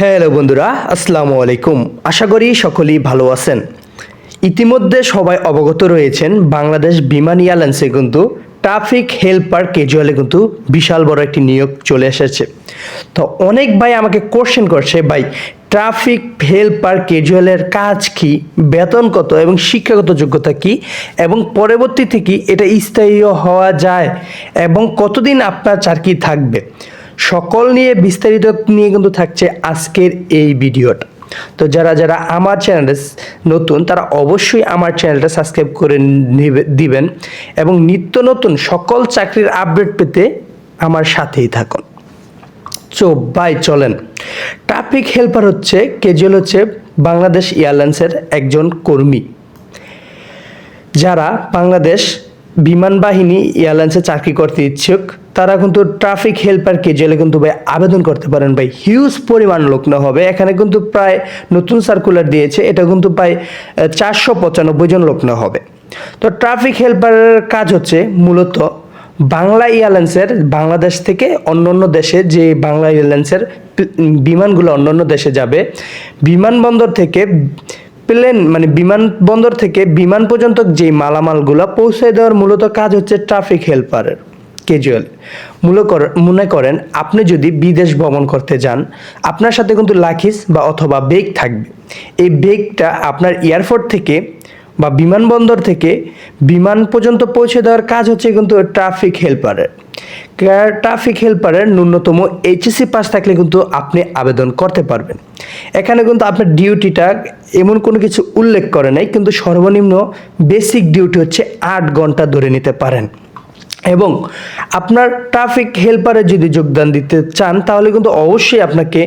Hello বন্ধুরা, আসসালামু আলাইকুম। আশা করি সকলেই ভালো আছেন। ইতিমধ্যে সবাই অবগত রয়েছেন, বাংলাদেশ বিমান এয়ারলাইন্সে কিন্তু ট্রাফিক হেল্পার কেজুয়ালে কিন্তু বিশাল বড় একটি নিয়োগ চলে এসেছে। তো অনেক ভাই আমাকে কোশ্চেন করছে, ভাই, ট্রাফিক হেল্পার ক্যাজুয়ালের কাজ কি? বেতন কত এবং শিক্ষাগত যোগ্যতা কি? এবং পরবর্তীতে কি এটা স্থায়ী হওয়া যায়? এবং কতদিন আপনার চাকরি থাকবে? সকল নিয়ে বিস্তারিত নিয়ে কিন্তু থাকছে আজকের এই ভিডিওটা। তো যারা যারা আমার চ্যানেলে নতুন, তারা অবশ্যই আমার চ্যানেলটা সাবস্ক্রাইব করে দিবেন এবং নিত্য নতুন সকল চাকরির আপডেট পেতে আমার সাথেই থাকুন। চো বাই চলেন। ট্রাফিক হেল্পার হচ্ছে কেজুয়াল হচ্ছে বাংলাদেশ এয়ারলাইন্সের একজন কর্মী। যারা বাংলাদেশ বিমান বাহিনী, এয়ারলাইন্সে চাকরি করতে ইচ্ছুক, তারা কিন্তু ট্রাফিক হেল্পার কেজুয়ালে কিন্তু ভাই আবেদন করতে পারেন ভাই। হিউজ পরিমাণ লোক না হবে, এখানে কিন্তু প্রায় নতুন সার্কুলার দিয়েছে, এটা কিন্তু প্রায় চারশো পঁচানব্বই জন লোক না হবে। তো ট্রাফিক হেল্পারের কাজ হচ্ছে মূলত বাংলা এয়ারলাইন্সের, বাংলাদেশ থেকে অন্য অন্য দেশে যে বাংলা এয়ারলাইন্সের বিমানগুলো অন্য অন্য দেশে যাবে, বিমানবন্দর থেকে প্লেন মানে বিমানবন্দর থেকে বিমান পর্যন্ত যে মালামালগুলো পৌঁছে দেওয়ার মূলত কাজ হচ্ছে ট্রাফিক হেল্পারের ক্যাজুয়াল মূল মনে করেন আপনি যদি বিদেশ ভ্রমণ করতে যান, আপনার সাথে কিন্তু লাখিস বা অথবা বেগ থাকবে। এই বেগটা আপনার এয়ারপোর্ট থেকে বা বিমানবন্দর থেকে বিমান পর্যন্ত পৌঁছে দেওয়ার কাজ হচ্ছে কিন্তু ট্রাফিক হেল্পারের। ট্রাফিক হেল্পারের ন্যূনতম এইচএসসি পাস থাকলে কিন্তু আপনি আবেদন করতে পারবেন। এখানে কিন্তু আপনার ডিউটিটা এমন কোনো কিছু উল্লেখ করে নাই, কিন্তু সর্বনিম্ন বেসিক ডিউটি হচ্ছে আট ঘণ্টা ধরে নিতে পারেন। এবং আপনার ট্রাফিক হেল্পারে যদি যোগদান দিতে চান, তাহলে কিন্তু অবশ্যই আপনাকে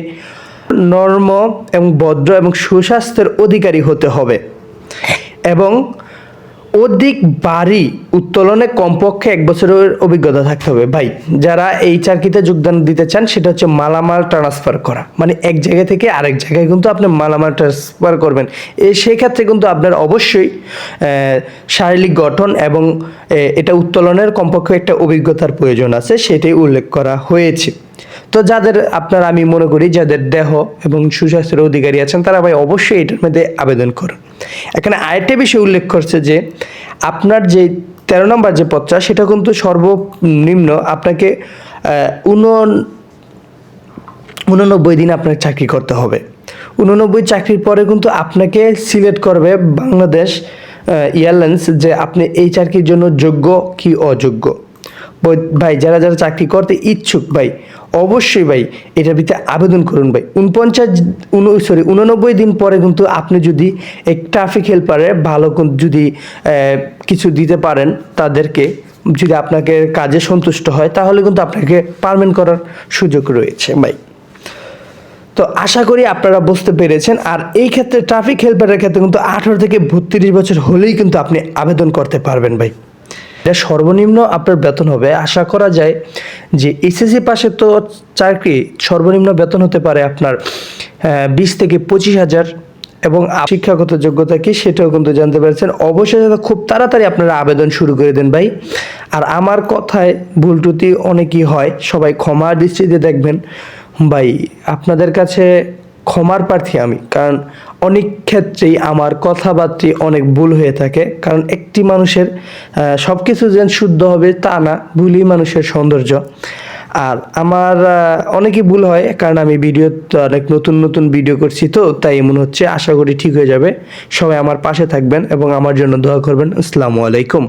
নর্ম এবং ভদ্র এবং সুস্বাস্থ্যের অধিকারী হতে হবে। এবং অধিক বাড়ি উত্তোলনে কমপক্ষে এক বছরের অভিজ্ঞতা থাকতে হবে। ভাই, যারা এই চাকরিতে যোগদান দিতে চান, সেটা হচ্ছে মালামাল ট্রান্সফার করা। মানে এক জায়গা থেকে আরেক জায়গায় কিন্তু আপনি মালামাল ট্রান্সফার করবেন। এই সেই ক্ষেত্রে কিন্তু আপনার অবশ্যই শারীরিক গঠন এবং এটা উত্তোলনের কমপক্ষে একটা অভিজ্ঞতার প্রয়োজন আছে, সেটাই উল্লেখ করা হয়েছে। তো যাদের আপনার, আমি মনে করি, যাদের দেহ এবং সুস্বাস্থ্যের অধিকারী আছেন, তারা ভাই অবশ্যই এটার মধ্যে আবেদন করুন। এখানে আরেকটা বিষয় উল্লেখ করছে যে, আপনার যে তেরো নম্বর যে পত্রা সেটা কিন্তু সর্বনিম্ন আপনাকে উন, উননব্বই দিন আপনার চাকরি করতে হবে। উননব্বই চাকরির পরে কিন্তু আপনাকে সিলেক্ট করবে বাংলাদেশ এয়ারলাইন্স যে আপনি এই চাকরির জন্য যোগ্য কি অযোগ্য। ভাই, যারা যারা চাকরি করতে ইচ্ছুক, ভাই, অবশ্যই, ভাই, এটার ভিতরে আবেদন করুন, ভাই। উনপঞ্চাশ সরি উননব্বই দিন পরে কিন্তু আপনি যদি এক ট্রাফিক হেল্পারে ভালো যদি কিছু দিতে পারেন তাদেরকে, যদি আপনাকে কাজে সন্তুষ্ট হয়, তাহলে কিন্তু আপনাকে পারমেন্ট করার সুযোগ রয়েছে, ভাই। তো আশা করি আপনারা বুঝতে পেরেছেন। আর এই ক্ষেত্রে ট্রাফিক হেল্পারের ক্ষেত্রে কিন্তু আঠারো থেকে বত্রিশ বছর হলেই কিন্তু আপনি আবেদন করতে পারবেন, ভাই। এটা সর্বনিম্ন আপনার বেতন হবে। আশা করা যায় যে এসএসসি পাশে তো চাকরি সর্বনিম্ন বেতন হতে পারে আপনার বিশ থেকে পঁচিশ হাজার এবং শিক্ষাগত যোগ্যতা কি সেটাও কিন্তু জানতে পেরেছেন। অবশ্যই যাতে খুব তাড়াতাড়ি আপনারা আবেদন শুরু করে দেন ভাই। আর আমার কথায় ভুল ত্রুটি অনেকই হয়, সবাই ক্ষমার দৃষ্টিতে দেখবেন। ভাই, আপনাদের কাছে ক্ষমার প্রার্থী আমি। কারণ অনেক ক্ষেত্রেই আমার কথাবার্তা অনেক ভুল হয়ে থাকে। কারণ একটি মানুষের সব কিছু যেন শুদ্ধ হবে তা না, ভুলই মানুষের সৌন্দর্য। আর আমার অনেকই ভুল হয়, কারণ আমি ভিডিও অনেক নতুন নতুন ভিডিও করছি তো, তাই মনে হচ্ছে আশা করি ঠিক হয়ে যাবে। সবাই আমার পাশে থাকবেন এবং আমার জন্য দোয়া করবেন। আসসালামু আলাইকুম।